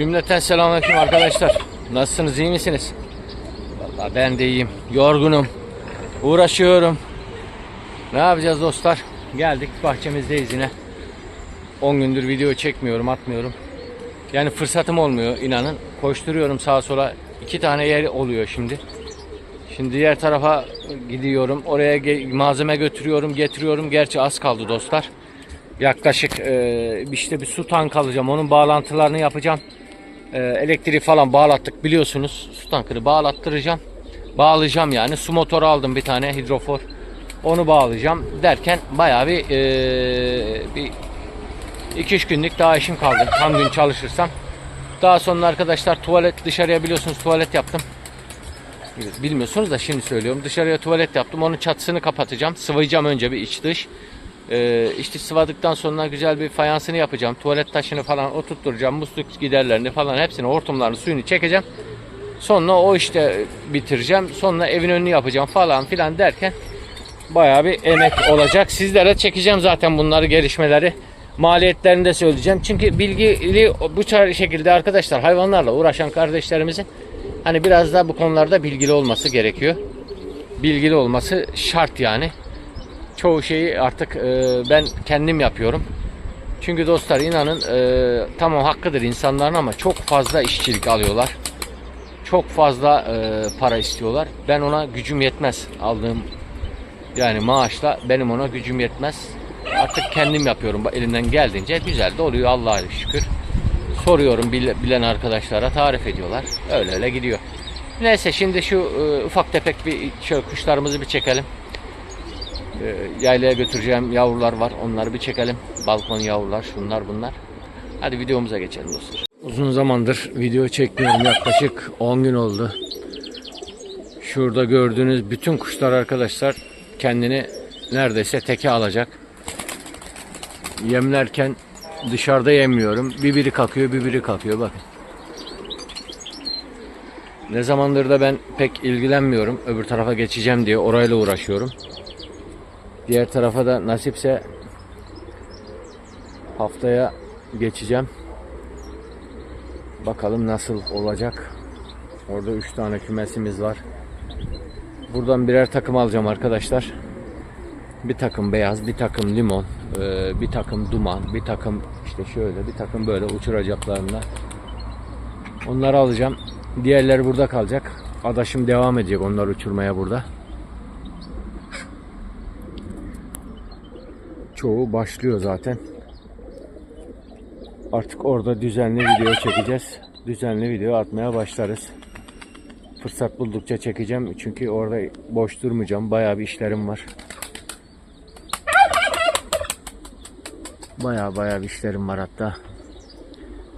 Cümleten selamünaleyküm arkadaşlar. Nasılsınız, iyi misiniz? Vallahi ben de iyiyim. Yorgunum. Uğraşıyorum. Ne yapacağız dostlar? Geldik bahçemizdeyiz yine. 10 gündür video çekmiyorum, atmıyorum. Yani fırsatım olmuyor inanın. Koşturuyorum sağa sola. İki tane yer oluyor şimdi. Şimdi diğer tarafa gidiyorum. Oraya malzeme götürüyorum, getiriyorum. Gerçi az kaldı dostlar. Yaklaşık e, işte bir su tank alacağım. Onun bağlantılarını yapacağım. E, elektriği falan bağlattık biliyorsunuz. Su tankını bağlattıracağım. Bağlayacağım yani. Su motoru aldım bir tane hidrofor. Onu bağlayacağım derken bayağı bir e, bir 2-3 günlük daha işim kaldı. Tam gün çalışırsam. Daha sonra arkadaşlar tuvalet dışarıya biliyorsunuz tuvalet yaptım. Bilmiyorsunuz da şimdi söylüyorum. Dışarıya tuvalet yaptım. Onun çatısını kapatacağım. Sıvayacağım önce bir iç dış. Ee, işte sıvadıktan sonra güzel bir fayansını yapacağım. Tuvalet taşını falan oturtturacağım. Musluk giderlerini falan hepsini hortumlarını suyunu çekeceğim. Sonra o işte bitireceğim. Sonra evin önünü yapacağım falan filan derken bayağı bir emek olacak. Sizlere çekeceğim zaten bunları gelişmeleri. Maliyetlerini de söyleyeceğim. Çünkü bilgili bu şekilde arkadaşlar hayvanlarla uğraşan kardeşlerimizin hani biraz da bu konularda bilgili olması gerekiyor. Bilgili olması şart yani. Çoğu şeyi artık e, ben kendim yapıyorum. Çünkü dostlar inanın e, tamam hakkıdır insanların ama çok fazla işçilik alıyorlar. Çok fazla e, para istiyorlar. Ben ona gücüm yetmez aldığım yani maaşla benim ona gücüm yetmez. Artık kendim yapıyorum elimden geldiğince güzel de oluyor Allah'a şükür. Soruyorum bile- bilen arkadaşlara tarif ediyorlar. Öyle öyle gidiyor. Neyse şimdi şu e, ufak tefek bir şöyle kuşlarımızı bir çekelim. E, yaylaya götüreceğim yavrular var. Onları bir çekelim. Balkon yavrular şunlar bunlar. Hadi videomuza geçelim dostlar. Uzun zamandır video çekmiyorum. Yaklaşık 10 gün oldu. Şurada gördüğünüz bütün kuşlar arkadaşlar kendini neredeyse teke alacak. Yemlerken dışarıda yemiyorum. Bir biri kalkıyor, bir biri kalkıyor. Bakın. Ne zamandır da ben pek ilgilenmiyorum. Öbür tarafa geçeceğim diye orayla uğraşıyorum. Diğer tarafa da nasipse haftaya geçeceğim. Bakalım nasıl olacak. Orada 3 tane kümesimiz var. Buradan birer takım alacağım arkadaşlar. Bir takım beyaz, bir takım limon, e, bir takım duman, bir takım işte şöyle, bir takım böyle uçuracaklarında. Onları alacağım. Diğerleri burada kalacak. Adaşım devam edecek onları uçurmaya burada. Çoğu başlıyor zaten. Artık orada düzenli video çekeceğiz. Düzenli video atmaya başlarız. Fırsat buldukça çekeceğim. Çünkü orada boş durmayacağım. Bayağı bir işlerim var. Bayağı bayağı bir işlerim var hatta.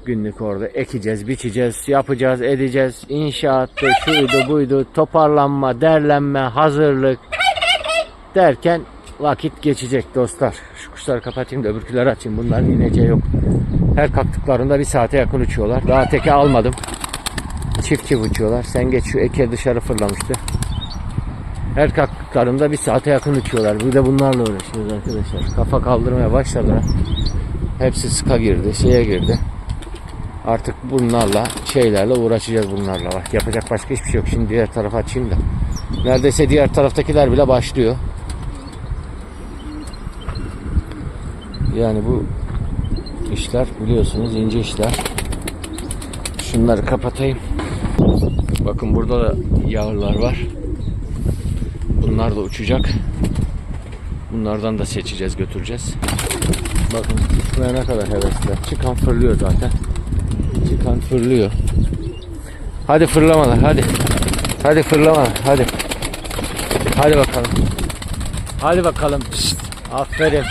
Günlük orada ekeceğiz, biçeceğiz, yapacağız, edeceğiz. İnşaattı, şuydu, buydu, toparlanma, derlenme, hazırlık derken vakit geçecek dostlar. Kuşları kapatayım da öbürküleri açayım. Bunların ineceği yok. Her kalktıklarında bir saate yakın uçuyorlar. Daha teke almadım. Çift çift uçuyorlar. Sen geç şu eke dışarı fırlamıştı. Her kalktıklarında bir saate yakın uçuyorlar. Bir de bunlarla uğraşıyoruz arkadaşlar. Kafa kaldırmaya başladılar. Hepsi sıka girdi, şeye girdi. Artık bunlarla, şeylerle uğraşacağız bunlarla. Yapacak başka hiçbir şey yok. Şimdi diğer tarafa açayım da. Neredeyse diğer taraftakiler bile başlıyor. Yani bu işler biliyorsunuz ince işler. Şunları kapatayım. Bakın burada da yavrular var. Bunlar da uçacak. Bunlardan da seçeceğiz, götüreceğiz. Bakın uçmaya ne kadar hevesli. Çıkan fırlıyor zaten. Çıkan fırlıyor. Hadi fırlamalar, hadi. Hadi fırlamalar, hadi. Hadi bakalım. Hadi bakalım. Şşt, aferin.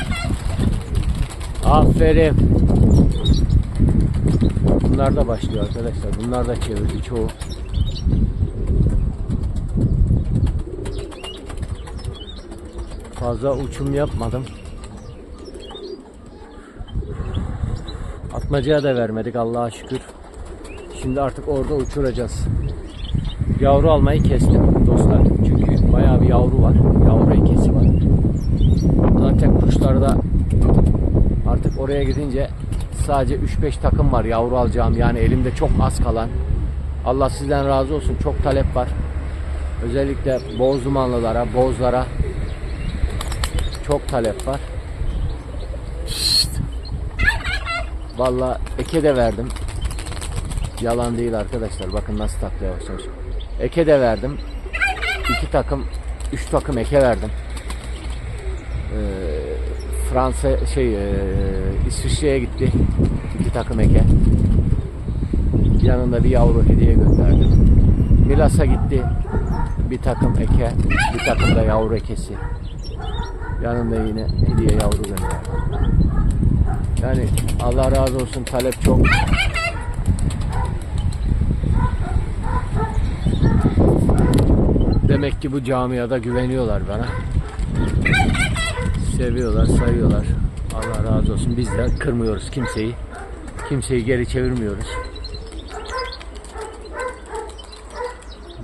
Aferin. Bunlar da başlıyor arkadaşlar. Bunlar da çevirdi çoğu. Fazla uçum yapmadım. Atmacaya da vermedik Allah'a şükür. Şimdi artık orada uçuracağız. Yavru almayı kestim dostlar. Çünkü bayağı bir yavru var. Yavru ekesi var. Zaten kuşlarda artık oraya gidince sadece 3-5 takım var yavru alacağım. Yani elimde çok az kalan. Allah sizden razı olsun. Çok talep var. Özellikle boz dumanlılara, bozlara çok talep var. Valla eke de verdim. Yalan değil arkadaşlar. Bakın nasıl taklaya başlamış. Eke de verdim. İki takım, üç takım eke verdim. Fransa şey e, İsviçre'ye gitti. İki takım eke. Yanında bir yavru hediye gönderdim. Milas'a gitti. Bir takım eke, bir takım da yavru ekesi. Yanında yine hediye yavru gönderdim. Yani Allah razı olsun talep çok. Demek ki bu camiada güveniyorlar bana. Seviyorlar, sayıyorlar. Allah razı olsun. Biz de kırmıyoruz kimseyi. Kimseyi geri çevirmiyoruz.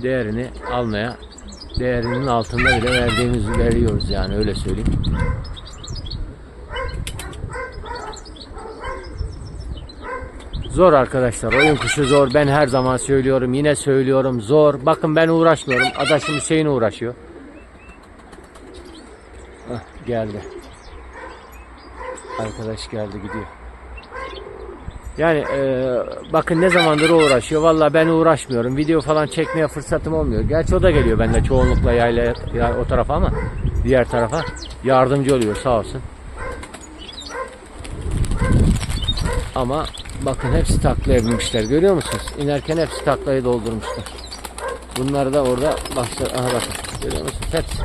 Değerini almaya, değerinin altında bile verdiğimizi veriyoruz yani öyle söyleyeyim. Zor arkadaşlar. Oyun kuşu zor. Ben her zaman söylüyorum. Yine söylüyorum. Zor. Bakın ben uğraşmıyorum. Adaşım Hüseyin uğraşıyor. Geldi. Arkadaş geldi gidiyor. Yani e, bakın ne zamandır uğraşıyor. Vallahi ben uğraşmıyorum. Video falan çekmeye fırsatım olmuyor. Gerçi o da geliyor bende çoğunlukla yayla ya, o tarafa ama diğer tarafa yardımcı oluyor sağ olsun. Ama bakın hepsi taklaya binmişler. Görüyor musunuz? İnerken hepsi taklayı doldurmuşlar. Bunlar da orada başlar. Aha bakın. Görüyor musunuz? Hepsi.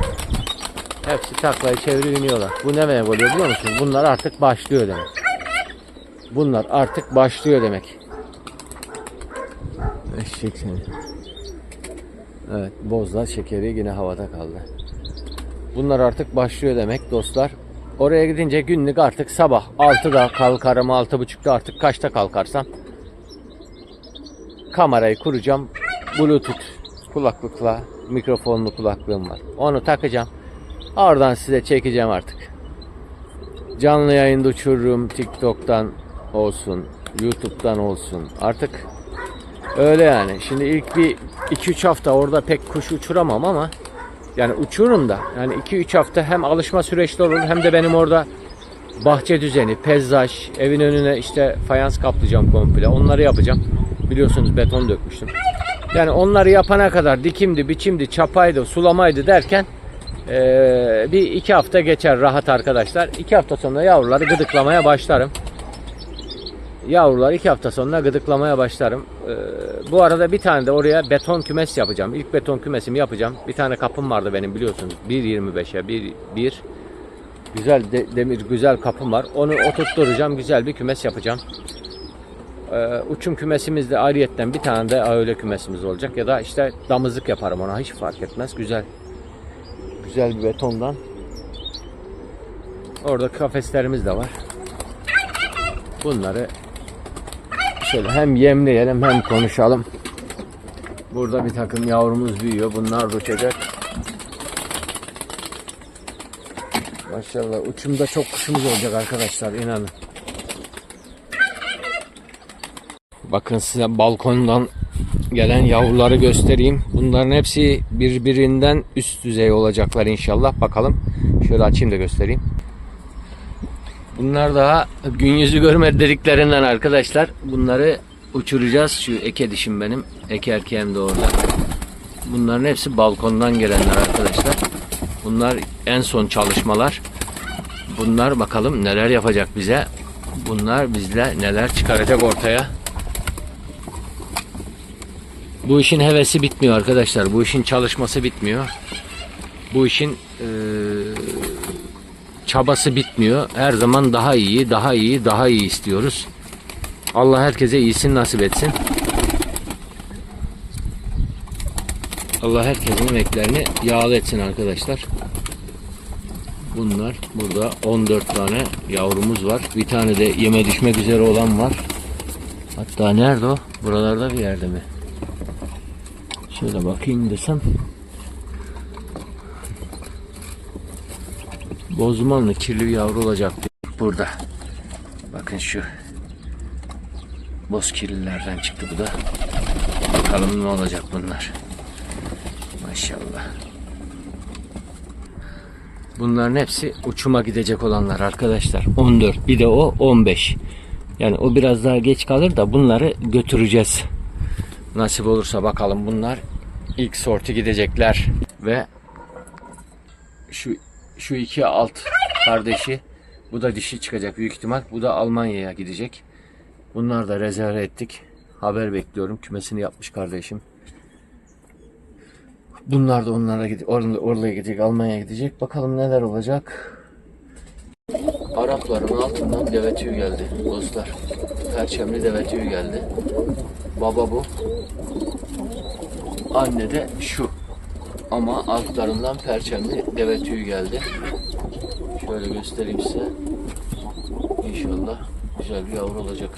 Hepsi taklayı çevirip iniyorlar. Bu ne demek oluyor biliyor musunuz? Bunlar artık başlıyor demek. Bunlar artık başlıyor demek. Eşek seni. Evet, bozlar şekeri yine havada kaldı. Bunlar artık başlıyor demek dostlar. Oraya gidince günlük artık sabah 6'da kalkarım 6.30'da artık kaçta kalkarsam kamerayı kuracağım. Bluetooth kulaklıkla mikrofonlu kulaklığım var. Onu takacağım. Oradan size çekeceğim artık. Canlı yayında uçururum TikTok'tan olsun, YouTube'dan olsun. Artık öyle yani. Şimdi ilk bir 2-3 hafta orada pek kuş uçuramam ama yani uçururum da. Yani 2-3 hafta hem alışma süreçleri olur hem de benim orada bahçe düzeni, peyzaj, evin önüne işte fayans kaplayacağım komple. Onları yapacağım. Biliyorsunuz beton dökmüştüm. Yani onları yapana kadar dikimdi, biçimdi, çapaydı, sulamaydı derken eee, bir iki hafta geçer rahat arkadaşlar. İki hafta sonra yavruları gıdıklamaya başlarım. Yavruları iki hafta sonra gıdıklamaya başlarım. Ee, bu arada bir tane de oraya beton kümes yapacağım. İlk beton kümesimi yapacağım. Bir tane kapım vardı benim biliyorsunuz. 1.25'e 1, 1 güzel de- demir güzel kapım var. Onu oturtturacağım. Güzel bir kümes yapacağım. Ee, uçum kümesimizde ayrıyetten bir tane de öyle kümesimiz olacak. Ya da işte damızlık yaparım ona. Hiç fark etmez. Güzel. Güzel bir betondan. Orada kafeslerimiz de var. Bunları şöyle hem yemleyelim hem konuşalım. Burada bir takım yavrumuz büyüyor. Bunlar uçacak. Maşallah uçumda çok kuşumuz olacak arkadaşlar inanın. Bakın size balkondan gelen yavruları göstereyim. Bunların hepsi birbirinden üst düzey olacaklar inşallah. Bakalım. Şöyle açayım da göstereyim. Bunlar daha gün yüzü görmedi dediklerinden arkadaşlar. Bunları uçuracağız. Şu eke dişim benim. Eke erkeğim de orada. Bunların hepsi balkondan gelenler arkadaşlar. Bunlar en son çalışmalar. Bunlar bakalım neler yapacak bize. Bunlar bizle neler çıkaracak ortaya. Bu işin hevesi bitmiyor arkadaşlar. Bu işin çalışması bitmiyor. Bu işin eee çabası bitmiyor. Her zaman daha iyi, daha iyi, daha iyi istiyoruz. Allah herkese iyisini nasip etsin. Allah herkesin emeklerini yağlı etsin arkadaşlar. Bunlar burada 14 tane yavrumuz var. Bir tane de yeme düşmek üzere olan var. Hatta nerede o? Buralarda bir yerde mi? Şöyle bakayım desem. Bozmanlı kirli yavru olacak burada. Bakın şu. Bozkirlilerden çıktı bu da. Bakalım ne olacak bunlar. Maşallah. Bunların hepsi uçuma gidecek olanlar arkadaşlar. 14 bir de o 15. Yani o biraz daha geç kalır da bunları götüreceğiz. Nasip olursa bakalım bunlar ilk sorti gidecekler ve şu şu iki alt kardeşi bu da dişi çıkacak büyük ihtimal. Bu da Almanya'ya gidecek. Bunlar da rezerve ettik. Haber bekliyorum. Kümesini yapmış kardeşim. Bunlar da onlara gidecek. Oraya, oraya gidecek. Almanya'ya gidecek. Bakalım neler olacak. Arapların altından deve tüyü geldi dostlar. Perçemli deve tüyü geldi. Baba bu. Anne de şu. Ama altlarından perçemli deve tüyü geldi. Şöyle göstereyim size. İnşallah güzel bir yavru olacak.